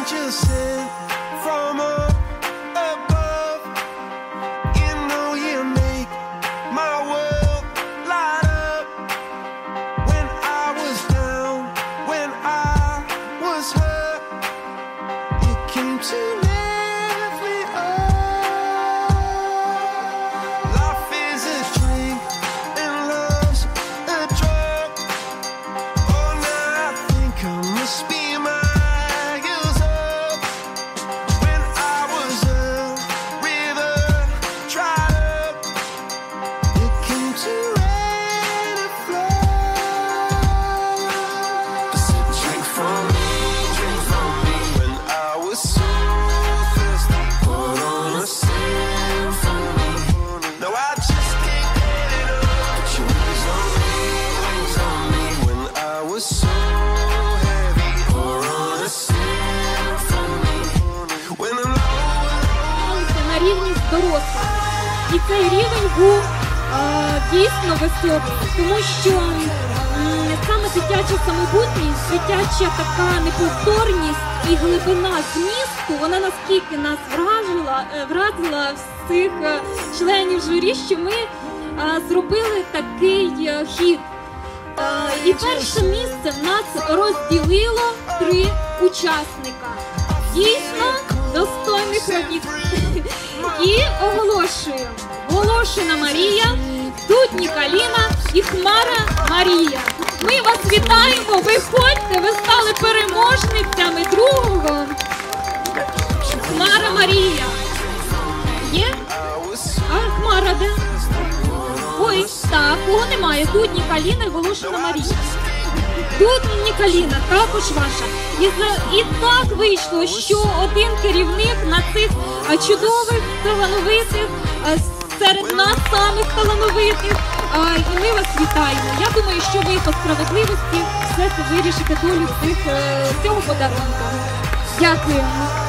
angel sent from above. You know you make my world light up. When I was down, when I was hurt, you came to me. Дорослих. І цей рівень був е, дійсно високий, тому що м, саме дитяча самобутність, дитяча така неповторність і глибина змісту, вона наскільки нас вражила, е, вразила всіх е, членів журі, що ми е, зробили такий е, хід. Е, І перше місце в нас розділило три учасника. Дійсно достойних робіт. І оголошую Волошина Марія, Дудні Каліна і Хмара Марія. Ми вас вітаємо! Виходьте, ви стали переможницями другого. Хмара Марія. Є? А Хмара де? Ой, так, кого немає? Дудні Каліна і Волошина Марія. Тут Нікаліна, також ваша. І, і так вийшло, що один керівник на цих чудових, талановитих, серед нас самих талановитих. І ми вас вітаємо. Я думаю, що ви по справедливості все це вирішите долю цих, е, цього подарунку. Дякуємо.